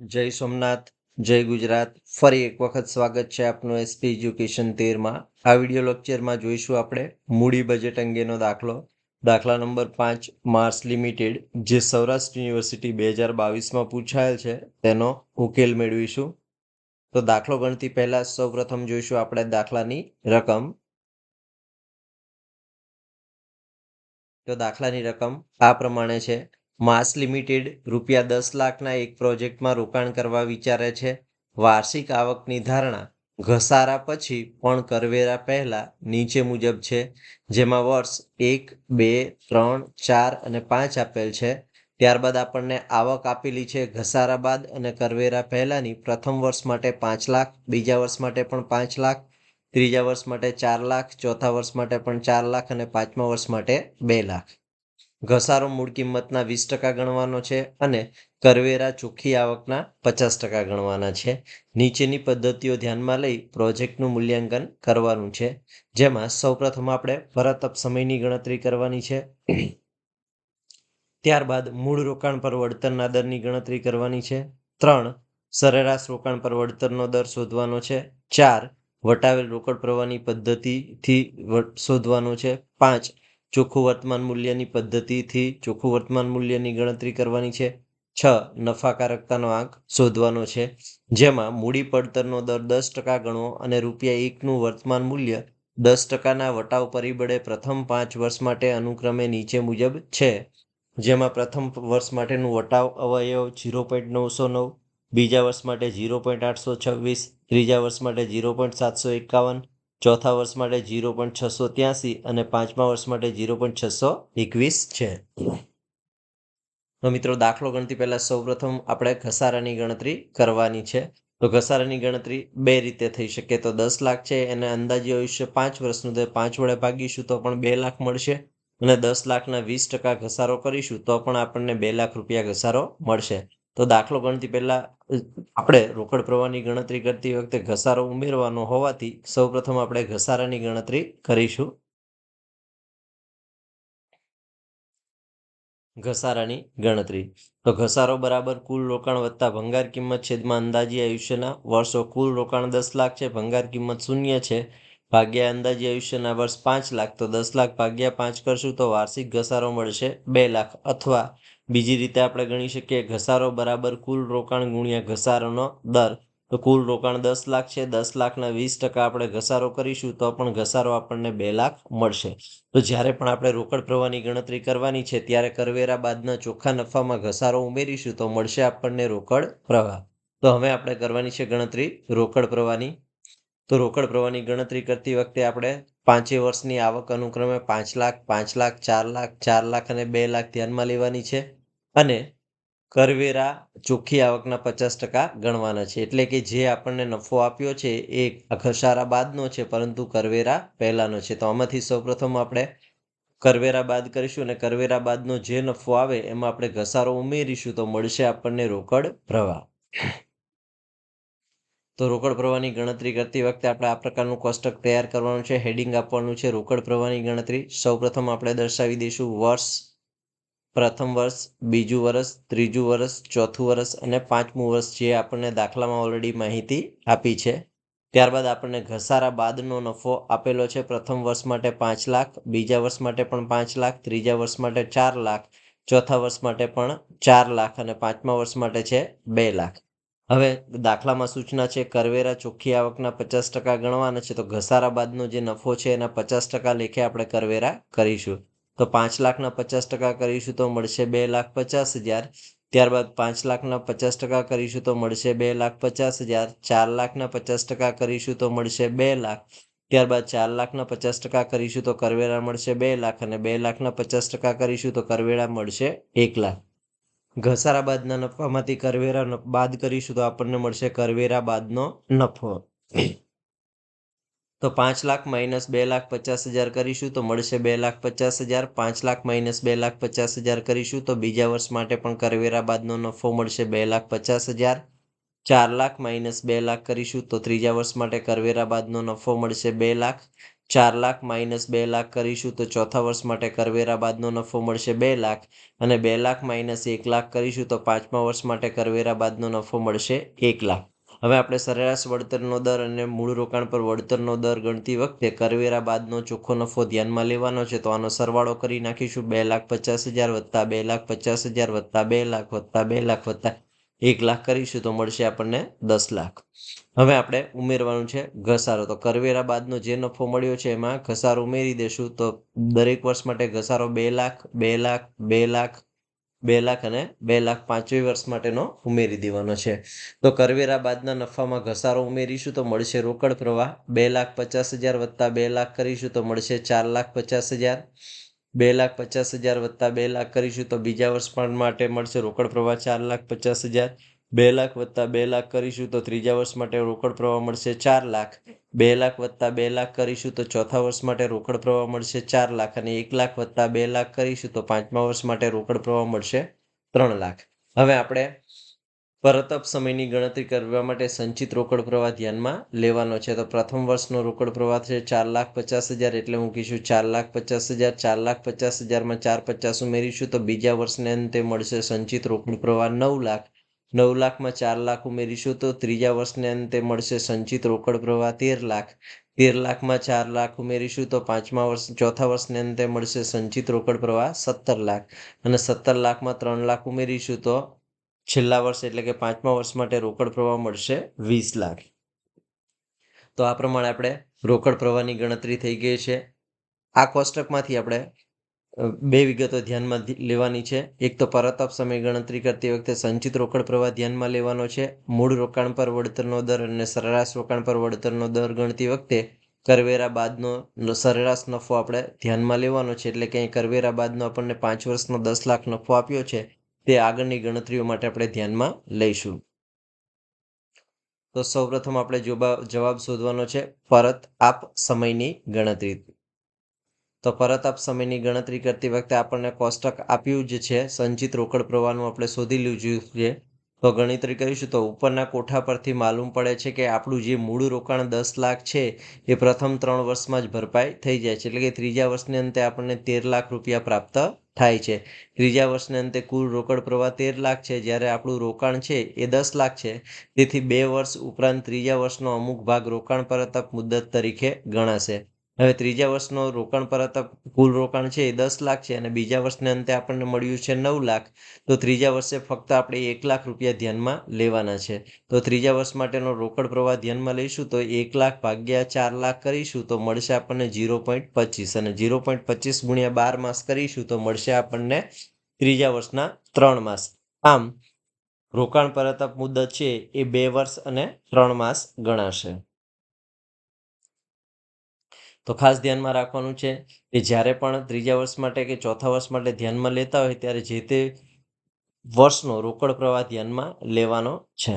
જય સોમનાથ, જય ગુજરાત. ફરી એક વખત સ્વાગત છે આપનું એસપી એજ્યુકેશન તેરમાં. આ વીડિયો લેક્ચરમાં જોઈશું આપણે મૂડી બજેટ અંગેનો દાખલો. દાખલા નંબર પાંચ માર્સ લિમિટેડ જે સૌરાષ્ટ્ર યુનિવર્સિટી બે હજાર બાવીસમાં પૂછાયેલ છે, તેનો ઉકેલ મેળવીશું. તો દાખલો ગણતી પહેલાં સૌપ્રથમ જોઈશું આપણે દાખલાની રકમ. તો દાખલાની રકમ આ પ્રમાણે છે. માસ લિમિટેડ રૂપિયા દસ લાખના એક પ્રોજેક્ટમાં રોકાણ કરવા વિચારે છે. વાર્ષિક આવકની ધારણા ઘસારા પછી પણ કરવેરા પહેલા નીચે મુજબ છે, જેમાં વર્ષ એક, બે, ત્રણ, ચાર અને પાંચ આપેલ છે. ત્યારબાદ આપણને આવક આપેલી છે ઘસારા બાદ અને કરવેરા પહેલાની પ્રથમ વર્ષ માટે પાંચ લાખ, બીજા વર્ષ માટે પણ પાંચ લાખ, ત્રીજા વર્ષ માટે ચાર લાખ, ચોથા વર્ષ માટે પણ ચાર લાખ અને પાંચમા વર્ષ માટે બે લાખ. ઘસારો મૂળ કિંમતના વીસ ટકા ગણવાનો છે અને કરવેરા ચોખ્ખી આવકના પચાસ ટકા ગણવાના છે. નીચેની પદ્ધતિઓ ધ્યાનમાં લઈ પ્રોજેક્ટનું મૂલ્યાંકન કરવાનું છે. જેમાં સૌપ્રથમ આપણે પરત સમયની ગણતરી કરવાની છે. ત્યારબાદ મૂળ રોકાણ પર વળતરના દરની ગણતરી કરવાની છે. ત્રણ, સરેરાશ રોકાણ પર વળતરનો દર શોધવાનો છે. ચાર, વટાવેલ રોકડ પ્રવાહની પદ્ધતિથી શોધવાનો છે. પાંચ ચોખ્ખું વર્તમાન મૂલ્યની પદ્ધતિથી ચોખ્ખું વર્તમાન મૂલ્યની ગણતરી કરવાની છે. છ, નફાકારકતાનો આંક શોધવાનો છે. જેમાં મૂડી પડતરનો દર દસ ટકા ગણવો અને રૂપિયા એકનું વર્તમાન મૂલ્ય દસ ટકાના વટાવ પરિબળે પ્રથમ પાંચ વર્ષ માટે અનુક્રમે નીચે મુજબ છે. જેમાં પ્રથમ વર્ષ માટેનું વટાવ અવયવ ઝીરો પોઈન્ટ નવસો નવ, બીજા વર્ષ માટે ઝીરો પોઈન્ટ આઠસો છવ્વીસ, ત્રીજા વર્ષ માટે ઝીરો પોઈન્ટ સાતસો એકાવન ચોથા વર્ષ માટે ઝીરો પોઈન્ટ છસો ત્યાસી અને પાંચમા વર્ષ માટે ઝીરો પોઈન્ટ છસો એકવીસ છે. તો મિત્રો, દાખલો ગણતી પહેલાં સૌપ્રથમ આપણે ઘસારાની ગણતરી કરવાની છે. તો ઘસારાની ગણતરી બે રીતે થઈ શકે. તો દસ લાખ છે, એને અંદાજે આયુષ્ય પાંચ વર્ષનું તો પાંચ વડે ભાગીશું તો પણ બે લાખ મળશે. અને દસ લાખના વીસ ટકા ઘસારો કરીશું તો પણ આપણને બે લાખ રૂપિયા ઘસારો મળશે. તો દાખલો ગણતી પહેલા આપણે રોકડ પ્રવાહની ગણતરી કરતી વખતે ઘસારો ઉમેરવાનો હોવાથી સૌપ્રથમ આપણે ઘસારાની ગણતરી કરીશું. ઘસારાની ગણતરી. તો ઘસારો બરાબર કુલ રોકાણ વત્તા ભંગાર કિંમત છેદમાં અંદાજી આયુષ્યના વર્ષો. કુલ રોકાણ દસ લાખ છે, ભંગાર કિંમત શૂન્ય છે. ભાગ્યા અંદાજી આયુષ્યના વર્ષ પાંચ લાખ, તો દસ લાખ ભાગ્યા પાંચ કરશું તો વાર્ષિક ઘસારો મળશે બે લાખ અથવા બીજી રીતે આપણે ગણી શકીએ ઘસારો બરાબર કુલ રોકાણ ગુણ્યા ઘસારોનો દર. તો કુલ રોકાણ દસ લાખ છે, દસ લાખના વીસ ટકા આપણે ઘસારો કરીશું તો પણ ઘસારો આપણને બે લાખ મળશે. તો જ્યારે પણ આપણે રોકડ પ્રવાહની ગણતરી કરવાની છે, ત્યારે કરવેરા બાદના ચોખ્ખા નફામાં ઘસારો ઉમેરીશું તો મળશે આપણને રોકડ પ્રવાહ. તો હવે આપણે કરવાની છે ગણતરી રોકડ પ્રવાહની. તો રોકડ પ્રવાહની ગણતરી કરતી વખતે આપણે પાંચે વર્ષની આવક અનુક્રમે પાંચ લાખ પાંચ લાખ, ચાર લાખ ચાર લાખ અને બે લાખ ધ્યાનમાં લેવાની છે. અને કરવેરા ચોખ્ખી આવકના પચાસ ટકા ગણવાના છે. એટલે કે જે આપણને નફો આપ્યો છે એ ઘસારા બાદનો છે, પરંતુ કરવેરા પહેલાંનો છે. તો આમાંથી સૌપ્રથમ આપણે કરવેરા બાદ કરીશું અને કરવેરા બાદનો જે નફો આવે એમાં આપણે ઘસારો ઉમેરીશું તો મળશે આપણને રોકડ પ્રવાહ. તો રોકડ પ્રવાહની ગણતરી કરતી વખતે આપણે આ પ્રકારનું કોષ્ટક તૈયાર કરવાનું છે. હેડિંગ આપવાનું છે રોકડ પ્રવાહની ગણતરી. સૌપ્રથમ આપણે દર્શાવી દઈશું વર્ષ પ્રથમ વર્ષ, બીજું વર્ષ, ત્રીજું વર્ષ, ચોથું વર્ષ અને પાંચમું વર્ષ જે આપણને દાખલામાં ઓલરેડી માહિતી આપી છે. ત્યારબાદ આપણને ઘસારા બાદનો નફો આપેલો છે. પ્રથમ વર્ષ માટે પાંચ લાખ, બીજા વર્ષ માટે પણ પાંચ લાખ, ત્રીજા વર્ષ માટે ચાર લાખ, ચોથા વર્ષ માટે પણ ચાર લાખ અને પાંચમા વર્ષ માટે છે બે લાખ. હવે દાખલામાં સૂચના છે, કરવેરા ચોખ્ખી આવકના પચાસ ટકા ગણવાના છે. તો ઘસારા બાદનો જે નફો છે એના પચાસ ટકા લેખે આપણે કરવેરા કરીશું. તો પાંચ લાખના પચાસ ટકા કરીશું તો મળશે બે લાખ પચાસ હજાર. ત્યારબાદ પાંચ લાખના પચાસ ટકા કરીશું તો મળશે બે લાખ પચાસ હજાર. ચાર લાખના પચાસ ટકા કરીશું તો મળશે બે લાખ. ત્યારબાદ ચાર લાખના પચાસ ટકા કરીશું તો કરવેરા મળશે બે લાખ અને બે લાખના પચાસ ટકા કરીશું તો કરવેરા મળશે એક લાખ. ઘસારા બાદના નફામાંથી કરવેરા બાદ કરીશું તો આપણને મળશે કરવેરા બાદનો નફો. તો પાંચ લાખ માઇનસ બે લાખ પચાસ હજાર કરીશું, તો મળશે બે લાખ પચાસ હજાર. પાંચ લાખ માઇનસ બે લાખ પચાસ હજાર કરીશું, તો બીજા વર્ષ માટે પણ કરવેરા બાદનો નફો મળશે બે લાખ પચાસ હજાર. ચાર લાખ માઇનસ બે લાખ કરીશું, તો ત્રીજા વર્ષ માટે કરવેરા બાદનો નફો મળશે બે લાખ. ચાર લાખ માઇનસ બે લાખ કરીશું, તો ચોથા વર્ષ માટે કરવેરા બાદનો નફો મળશે બે લાખ. અને બે લાખ માઇનસ એક લાખ કરીશું, તો પાંચમા વર્ષ માટે કરવેરા બાદનો નફો મળશે એક લાખ. હવે આપણે સરેરાશ વળતરનો દર અને મૂળ રોકાણ પર વળતરનો દર ગણતી વખતે કરવેરા બાદનો ચોખ્ખો નફો ધ્યાનમાં લેવાનો છે. તો આનો સરવાળો કરી નાખીશું બે લાખ પચાસ હજાર વત્તા બે લાખ પચાસ હજાર વત્તા બે લાખ વત્તા બે લાખ વત્તા એક લાખ કરીશું તો મળશે આપણને દસ લાખ. હવે આપણે ઉમેરવાનું છે ઘસારો. તો કરવેરા બાદનો જે નફો મળ્યો છે એમાં ઘસારો ઉમેરી દેશું તો દરેક વર્ષ માટે ઘસારો બે લાખ બે લાખ બે લાખ બે લાખ અને બે લાખ પાંચવી વર્ષ માટેનો ઉમેરી દેવાનો છે. તો કરવેરા બાદના નફામાં ઘસારો ઉમેરીશું તો મળશે રોકડ પ્રવાહ. બે લાખ પચાસ હજાર વત્તા બે લાખ કરીશું તો મળશે ચાર લાખ પચાસ હજાર. બે લાખ પચાસ હજાર વત્તા બે લાખ કરીશું તો બીજા વર્ષ પણ માટે મળશે રોકડ પ્રવાહ ચાર લાખ પચાસ હજાર. બે લાખ વત્તા બે લાખ કરીશું તો ત્રીજા વર્ષ માટે રોકડ પ્રવાહ મળશે ચાર લાખ. બે લાખ વત્તા બે લાખ કરીશું તો ચોથા વર્ષ માટે રોકડ પ્રવાહ મળશે ચાર લાખ અને એક લાખ વત્તા બે લાખ કરીશું તો પાંચમા વર્ષ માટે રોકડ પ્રવાહ મળશે ત્રણ લાખ. હવે આપણે પરતપ સમયની ગણતરી કરવા માટે સંચિત રોકડ પ્રવાહ ધ્યાનમાં લેવાનો છે. તો પ્રથમ વર્ષનો રોકડ પ્રવાહ છે ચાર લાખ પચાસ હજાર એટલે મૂકીશું ચાર લાખ પચાસ હજાર, ચાર લાખ પચાસ હજારમાં ચાર પચાસ ઉમેરીશું તો બીજા વર્ષને અંતે મળશે સંચિત રોકડ પ્રવાહ નવ લાખ. નવ લાખમાં ચાર લાખ ઉમેરીશું તો ત્રીજા વર્ષને અંતે મળશે સંચિત રોકડ પ્રવાહ તેર લાખ. તેર લાખમાં ચાર લાખ ઉમેરીશું તો પાંચમા વર્ષ, ચોથા વર્ષને અંતે મળશે સંચિત રોકડ પ્રવાહ સત્તર લાખ. અને સત્તર લાખમાં ત્રણ લાખ ઉમેરીશું તો છેલ્લા વર્ષ એટલે કે પાંચમા વર્ષ માટે રોકડ પ્રવાહ મળશે વીસ લાખ. તો આ પ્રમાણે આપણે રોકડ પ્રવાહની ગણતરી થઈ ગઈ છે. આ કોષ્ટકમાંથી આપણે બે વિગતો ધ્યાનમાં લેવાની છે. એક તો પરત સમય ગણતરી કરતી વખતે સંચિત રોકડ પ્રવાહ ધ્યાનમાં લેવાનો છે. મૂળ રોકાણ પર વળતરનો દર અને સરેરાશ રોકાણ પર વળતરનો દર ગણતી વખતે કરવેરા બાદનો સરેરાશ નફો આપણે ધ્યાનમાં લેવાનો છે. એટલે કે અહીં કરવેરા બાદનો આપણને પાંચ વર્ષનો દસ લાખ નફો આપ્યો છે. તે આગળની ગણતરીઓ માટે આપણે ધ્યાનમાં લઈશું. તો સૌપ્રથમ આપણે જોબા, જવાબ શોધવાનો છે. પરત આપ સમયની ગણતરી. તો પરત આપ સમયની ગણતરી કરતી વખતે આપણને કોષ્ટક આપ્યું જ છે. સંચિત રોકડ પ્રવાહનું આપણે શોધી લીધું છે. તો ગણતરી કરીશું તો ઉપરના કોઠા પરથી માલુમ પડે છે કે આપણું જે મૂળ રોકાણ દસ લાખ છે, એ પ્રથમ ત્રણ વર્ષમાં જ ભરપાઈ થઈ જાય છે. એટલે કે ત્રીજા વર્ષને અંતે આપણને તેર લાખ રૂપિયા પ્રાપ્ત થાય છે. ત્રીજા વર્ષને અંતે કુલ રોકડ પ્રવાહ તેર લાખ છે. જ્યારે આપણું રોકાણ છે એ દસ લાખ છે. તેથી બે વર્ષ ઉપરાંત ત્રીજા વર્ષનો અમુક ભાગ રોકાણ પરત મુદત તરીકે ગણાશે. હવે ત્રીજા વર્ષનો રોકાણ પરત કુલ રોકાણ છે એ દસ લાખ છે અને બીજા વર્ષને અંતે આપણને મળ્યું છે નવ લાખ. તો ત્રીજા વર્ષે ફક્ત આપણે એક લાખ રૂપિયા ધ્યાનમાં લેવાના છે. તો ત્રીજા વર્ષ માટેનો રોકડ પ્રવાહ ધ્યાનમાં લઈશું તો એક લાખ ભાગ્યા ચાર લાખ કરીશું તો મળશે આપણને જીરો પોઈન્ટ પચીસ અને ઝીરો પોઈન્ટ પચીસ ગુણ્યા બાર માસ કરીશું તો મળશે આપણને ત્રીજા વર્ષના ત્રણ માસ. આમ, રોકાણ પરત મુદત છે એ બે વર્ષ અને ત્રણ માસ ગણાશે. તો ખાસ ધ્યાનમાં રાખવાનું છે કે જ્યારે પણ ત્રીજા વર્ષ માટે કે ચોથા વર્ષ માટે ધ્યાનમાં લેતા હોય ત્યારે જે તે વર્ષનો રોકડ પ્રવાહ ધ્યાનમાં લેવાનો છે.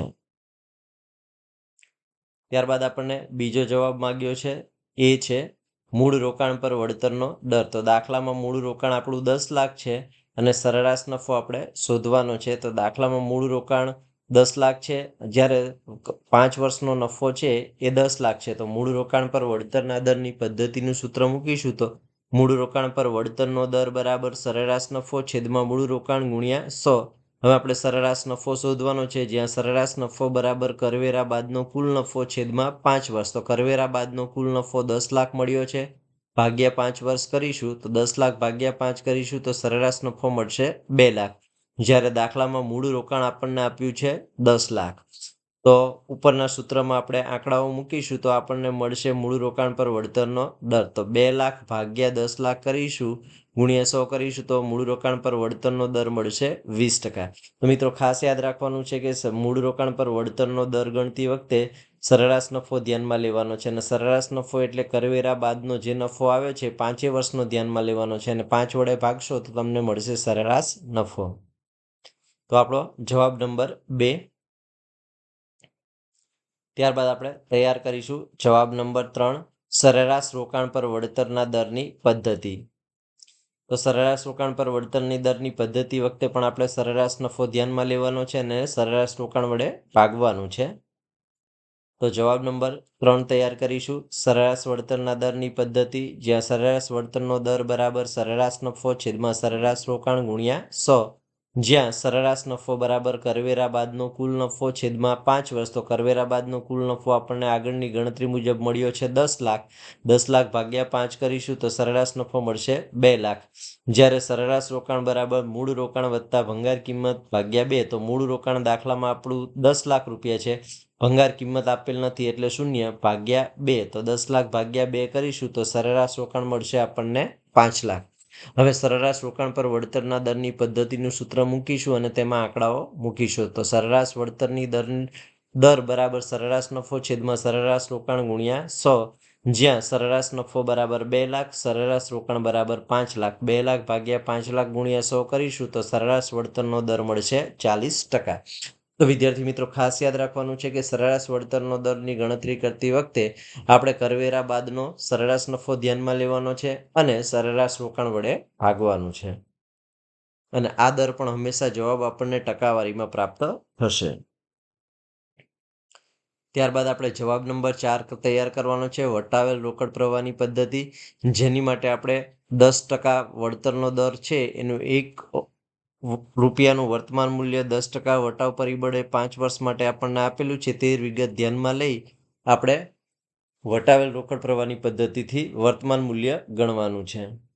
ત્યારબાદ આપણને બીજો જવાબ માંગ્યો છે, એ છે મૂળ રોકાણ પર વળતરનો દર. તો દાખલામાં મૂળ રોકાણ આપણું દસ લાખ છે અને સરેરાશ નફો આપણે શોધવાનો છે. તો દાખલામાં મૂળ રોકાણ દસ લાખ છે. જ્યારે પાંચ વર્ષનો નફો છે, એ દસ લાખ છે. તો મૂળ રોકાણ પર વળતરના દરની પદ્ધતિનું સૂત્ર મૂકીશું તો મૂળ રોકાણ પર વળતરનો દર બરાબર સરેરાશ નફો છેદમાં મૂળ રોકાણ ગુણ્યા સો. હવે આપણે સરેરાશ નફો શોધવાનો છે. જ્યાં સરેરાશ નફો બરાબર કરવેરા બાદનો કુલ નફો છેદમાં પાંચ વર્ષ. તો કરવેરા બાદનો કુલ નફો દસ લાખ મળ્યો છે. ભાગ્યા પાંચ વર્ષ કરીશું તો દસ લાખ ભાગ્યા પાંચ કરીશું તો સરેરાશ નફો મળશે બે લાખ. જ્યારે દાખલામાં મૂળ રોકાણ આપણને આપ્યું છે દસ લાખ. તો ઉપરના સૂત્રમાં આપણે આંકડાઓ મૂકીશું તો આપણને મળશે મૂળ રોકાણ પર વળતરનો દર. તો બે લાખ ભાગ્યા દસ લાખ કરીશું ગુણ્યા સો કરીશું તો મૂળ રોકાણ પર વળતરનો દર મળશે વીસ ટકા. તો મિત્રો ખાસ યાદ રાખવાનું છે કે મૂળ રોકાણ પર વળતરનો દર ગણતી વખતે સરેરાશ નફો ધ્યાનમાં લેવાનો છે અને સરેરાશ નફો એટલે કરવેરા બાદનો જે નફો આવે છે પાંચે વર્ષનો ધ્યાનમાં લેવાનો છે અને પાંચ વડે ભાગશો તો તમને મળશે સરેરાશ નફો. તો આપણો જવાબ નંબર બે. ત્યારબાદ આપણે તૈયાર કરીશું જવાબ નંબર ત્રણ, સરેરાશ રોકાણ પર વળતરના દરની પદ્ધતિ. તો સરેરાશ રોકાણ પર વળતરની દરની પદ્ધતિ વખતે પણ આપણે સરેરાશ નફો ધ્યાનમાં લેવાનો છે અને સરેરાશ રોકાણ વડે ભાગવાનું છે. તો જવાબ નંબર ત્રણ તૈયાર કરીશું, સરેરાશ વળતરના દરની પદ્ધતિ. જ્યાં સરેરાશ વળતરનો દર બરાબર સરેરાશ નફો છેદમાં સરેરાશ રોકાણ ગુણ્યા સો. જ્યાં સરેરાશ નફો બરાબર કરવેરા બાદનો કુલ નફો છેદમાં પાંચ વર્ષ, તો કરવેરા બાદનો કુલ નફો આપણને આગળની ગણતરી મુજબ મળ્યો છે દસ લાખ. દસ લાખ ભાગ્યા પાંચ કરીશું તો સરેરાશ નફો મળશે બે લાખ. જ્યારે સરેરાશ રોકાણ બરાબર મૂળ રોકાણ વત્તા ભંગાર કિંમત ભાગ્યા બે, તો મૂળ રોકાણ દાખલામાં આપણું દસ લાખ રૂપિયા છે. ભંગાર કિંમત આપેલ નથી એટલે શૂન્ય ભાગ્યા બે, તો દસ લાખ ભાગ્યા બે કરીશું તો સરેરાશ રોકાણ મળશે આપણને પાંચ લાખ. હવે સરેરાશ રોકાણ પર વળતરના દરની પદ્ધતિનું સૂત્ર મૂકીશું અને તેમાં આંકડાઓ મૂકીશું. તો સરેરાશ વળતરની દર દર બરાબર સરેરાશ નફો છેદમાં સરેરાશ રોકાણ ગુણ્યા સો, જ્યાં સરેરાશ નફો બરાબર બે લાખ, સરેરાશ રોકાણ બરાબર પાંચ લાખ, બે લાખ ભાગ્યા પાંચ લાખ ગુણ્યા સો કરીશું તો સરેરાશ વળતરનો દર મળશે ચાલીસ ટકા. તો વિદ્યાર્થી મિત્રો, ખાસ યાદ રાખવાનું છે કે સરેરાશ વળતરનો દરની ગણતરી કરતી વખતે આપણે કરવેરા બાદનો સરેરાશ નફો ધ્યાનમાં લેવાનો છે અને સરેરાશ રોકાણ વડે ભાગવાનું છે. અને આ દર પણ હંમેશા જવાબ આપણને ટકાવારીમાં પ્રાપ્ત થશે. ત્યારબાદ આપણે જવાબ નંબર ચાર તૈયાર કરવાનો છે, વટાવેલ રોકડ પ્રવાહની પદ્ધતિ. જેની માટે આપણે દસ ટકા વળતરનો દર છે, એનું એક રૂપિયાનું વર્તમાન મૂલ્ય દસ ટકા વટાવ પરિબળે પાંચ વર્ષ માટે આપણને આપેલું છે તે વિગત ધ્યાનમાં લઈ આપણે વટાવેલ રોકડ પ્રવાહની પદ્ધતિથી વર્તમાન મૂલ્ય ગણવાનું છે.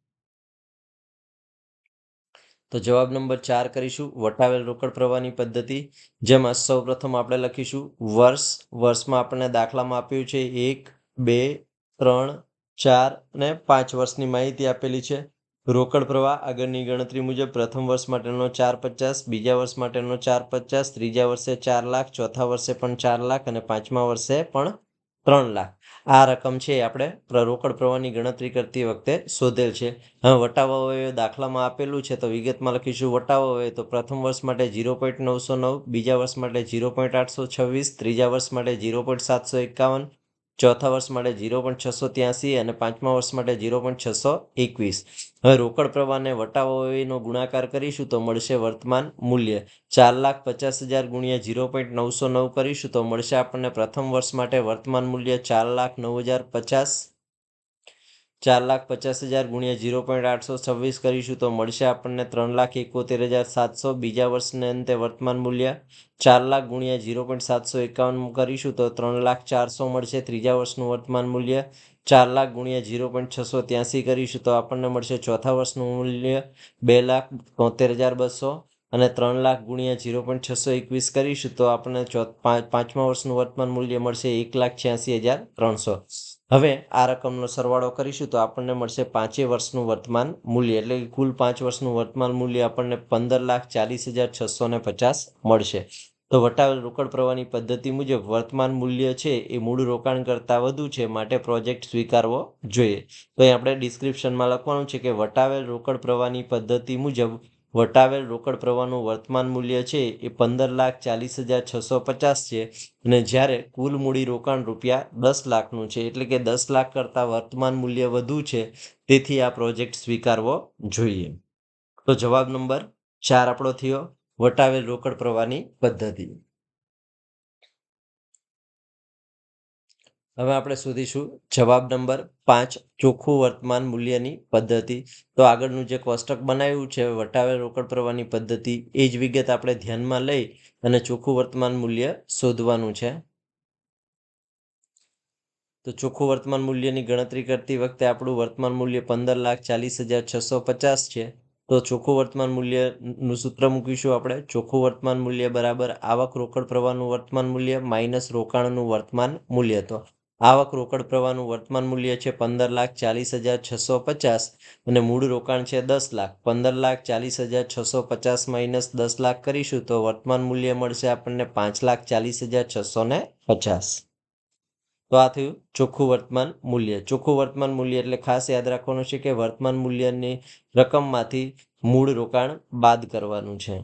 તો જવાબ નંબર ચાર કરીશું. વટાવેલ રોકડ પ્રવાહની પદ્ધતિ, જેમાં સૌ પ્રથમ આપણે લખીશું, વર્ષ, વર્ષમાં આપણને દાખલામાં આપ્યું છે એક, બે, ત્રણ, ચાર અને પાંચ વર્ષની માહિતી આપેલી છે. રોકડ પ્રવાહ આગળની ગણતરી મુજબ પ્રથમ વર્ષ માટેનો ચાર પચાસ, બીજા વર્ષ માટેનો ચાર પચાસ, ત્રીજા વર્ષે ચાર લાખ, ચોથા વર્ષે પણ ચાર લાખ અને પાંચમા વર્ષે પણ ત્રણ લાખ. આ રકમ છે આપણે રોકડ પ્રવાહની ગણતરી કરતી વખતે શોધેલ છે. હવે વટાવો દાખલામાં આપેલું છે તો વિગતમાં લખીશું. વટાવો હોય તો પ્રથમ વર્ષ માટે ઝીરો પોઈન્ટ નવસો નવ, બીજા વર્ષ માટે ઝીરો પોઈન્ટ આઠસો છવ્વીસ, ત્રીજા વર્ષ માટે ઝીરો પોઈન્ટ સાતસો એકાવન ચોથા વર્ષ માટે ઝીરો પોઈન્ટ છસો ત્યાસી અને પાંચમા વર્ષ માટે ઝીરો પોઈન્ટ છસો એકવીસ. હવે રોકડ પ્રવાહને વટાવોનો ગુણાકાર કરીશું તો મળશે વર્તમાન મૂલ્ય. ચાર લાખ પચાસ હજાર ગુણ્યા ઝીરો પોઈન્ટ નવસો નવ કરીશું તો મળશે આપણને પ્રથમ વર્ષ માટે વર્તમાન મૂલ્ય ચાર લાખ નવ હજાર પચાસ ચાર લાખ પચાસ હજાર ગુણ્યા ઝીરો પોઈન્ટ આઠસો છવ્વીસ કરીશું તો મળશે આપણને ત્રણ લાખ એકોતેર હજાર સાતસો બીજા વર્ષને અંતે વર્તમાન મૂલ્ય. ચાર લાખ ગુણ્યા ઝીરો પોઈન્ટ સાતસો એકાવન કરીશું તો ત્રણ લાખ ચારસો મળશે ત્રીજા વર્ષનું વર્તમાન મૂલ્ય. ચાર લાખ ગુણ્યા ઝીરો પોઈન્ટ છસો ત્યાંસી કરીશું તો આપણને મળશે ચોથા વર્ષનું મૂલ્ય બે લાખ તોતેર હજાર બસો. અને ત્રણ લાખ ગુણ્યા ઝીરો પોઈન્ટ છસો એકવીસ કરીશું તો આપણને પાંચમા વર્ષનું વર્તમાન મૂલ્ય મળશે એક લાખ છ્યાસી હજાર ત્રણસો. હવે આ રકમનો સરવાળો કરીશું તો આપણને મળશે પાંચે વર્ષનું વર્તમાન મૂલ્ય. એટલે કુલ પાંચ વર્ષનું વર્તમાન મૂલ્ય આપણને પંદર લાખ ચાલીસ હજાર છસો ને પચાસ મળશે. તો વટાવેલ રોકડ પ્રવાહની પદ્ધતિ મુજબ વર્તમાન મૂલ્ય છે એ મૂળ રોકાણ કરતાં વધુ છે માટે પ્રોજેક્ટ સ્વીકારવો જોઈએ. તો આપણે ડિસ્ક્રિપ્શનમાં લખવાનું છે કે વટાવેલ રોકડ પ્રવાહની પદ્ધતિ મુજબ વટાવેલ રોકડ પ્રવાહનું વર્તમાન મૂલ્ય છે એ પંદર લાખ ચાલીસ હજાર છસો પચાસ છે અને જ્યારે કુલ મૂડી રોકાણ રૂપિયા દસ લાખનું છે એટલે કે દસ લાખ કરતાં વર્તમાન મૂલ્ય વધુ છે, તેથી આ પ્રોજેક્ટ સ્વીકારવો જોઈએ. તો જવાબ નંબર ચાર આપણો થયો વટાવેલ રોકડ પ્રવાહની પદ્ધતિ. હવે આપણે શોધીશું જવાબ નંબર પાંચ, ચોખ્ખું વર્તમાન મૂલ્યની પદ્ધતિ. તો આગળનું જે કોષ્ટક બનાવ્યું છે વટાવેલ રોકડ પ્રવાહની પદ્ધતિ, એ જ વિગત આપણે ધ્યાનમાં લઈ અને ચોખ્ખું વર્તમાન મૂલ્ય શોધવાનું છે. તો ચોખ્ખું વર્તમાન મૂલ્યની ગણતરી કરતી વખતે આપણું વર્તમાન મૂલ્ય પંદર લાખ ચાલીસ હજાર છસો પચાસ છે. તો ચોખ્ખું વર્તમાન મૂલ્યનું સૂત્ર મૂકીશું આપણે. ચોખ્ખું વર્તમાન મૂલ્ય બરાબર આવક રોકડ પ્રવાહનું વર્તમાન મૂલ્ય માઇનસ રોકાણનું વર્તમાન મૂલ્ય. તો આવક રોકડ પ્રવાહનું વર્તમાન મૂલ્ય છે પંદર લાખ ચાલીસ હજાર છસો પચાસ અને મૂળ રોકાણ છે દસ લાખ. પંદર લાખ ચાલીસ હજાર છસો પચાસ માઇનસ દસ લાખ કરીશું તો વર્તમાન મૂલ્ય મળશે આપણને પાંચ લાખ ચાલીસ હજાર છસો ને પચાસ. તો આ થયું ચોખ્ખું વર્તમાન મૂલ્ય. ચોખ્ખું વર્તમાન મૂલ્ય એટલે ખાસ યાદ રાખવાનું છે કે વર્તમાન મૂલ્યની રકમમાંથી મૂળ રોકાણ બાદ કરવાનું છે.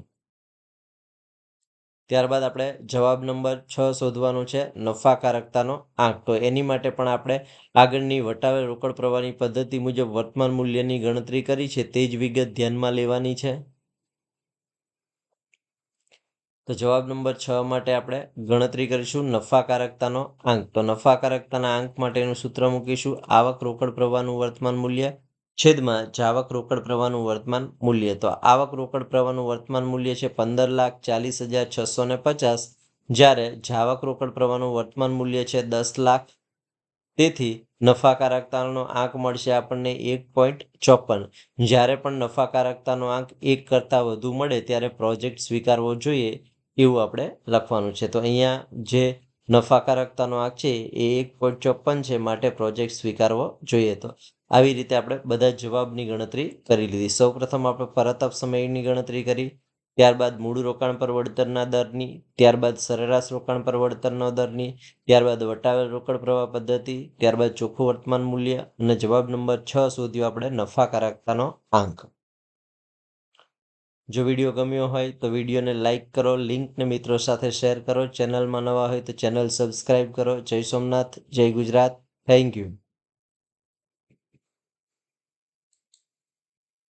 ત્યારબાદ આપણે જવાબ નંબર છ શોધવાનો છે, નફાકારકતાનો આંક. તો એની માટે પણ આપણે આગળની વટાવેલ રોકડ પ્રવાહની પદ્ધતિ મુજબ વર્તમાન મૂલ્યની ગણતરી કરી છે, તે જ વિગત ધ્યાનમાં લેવાની છે. તો જવાબ નંબર છ માટે આપણે ગણતરી કરીશું નફાકારકતાનો આંક. તો નફાકારકતાના આંક માટેનું સૂત્ર મૂકીશું. આવક રોકડ પ્રવાહનું વર્તમાન મૂલ્ય છેદમાં જાવક રોકડ પ્રવાહનું વર્તમાન મૂલ્ય. તો આવક રોકડ પ્રવાહનું વર્તમાન મૂલ્ય છે પંદર લાખ ચાલીસ હજાર છસો ને પચાસ. જ્યારે જાવક રોકડ પ્રવાહનું વર્તમાન મૂલ્ય છે દસ લાખ. તેથી નફાકારકતાનો આંક મળશે આપણને એક પોઈન્ટ ચોપન. જ્યારે પણ નફાકારકતાનો આંક એક કરતાં વધુ મળે ત્યારે પ્રોજેક્ટ સ્વીકારવો જોઈએ એવું આપણે લખવાનું છે. તો અહીંયા જે નફાકારકતાનો આંક છે એ એક પોઈન્ટ ચોપન છે, માટે પ્રોજેક્ટ સ્વીકારવો જોઈએ તો. આવી રીતે આપણે બધા જવાબની ગણતરી કરી લીધી. સૌપ્રથમ આપણે પરત સમયની ગણતરી કરી, ત્યારબાદ મૂળ રોકાણ પર વળતરના દરની, ત્યારબાદ સરેરાશ રોકાણ પર વળતરનો દરની, ત્યારબાદ વટાવેલ રોકડ પ્રવાહ પદ્ધતિ, ત્યારબાદ ચોખ્ખું વર્તમાન મૂલ્ય અને જવાબ નંબર છ શોધ્યો આપણે નફાકારકતાનો આંક. જો વીડિયો ગમ્યો હોય તો વિડીયોને લાઇક કરો, લિંકને મિત્રો સાથે શેર કરો. ચેનલમાં નવા હોય તો ચેનલ સબસ્ક્રાઈબ કરો. જય સોમનાથ, જય ગુજરાત. Thank you.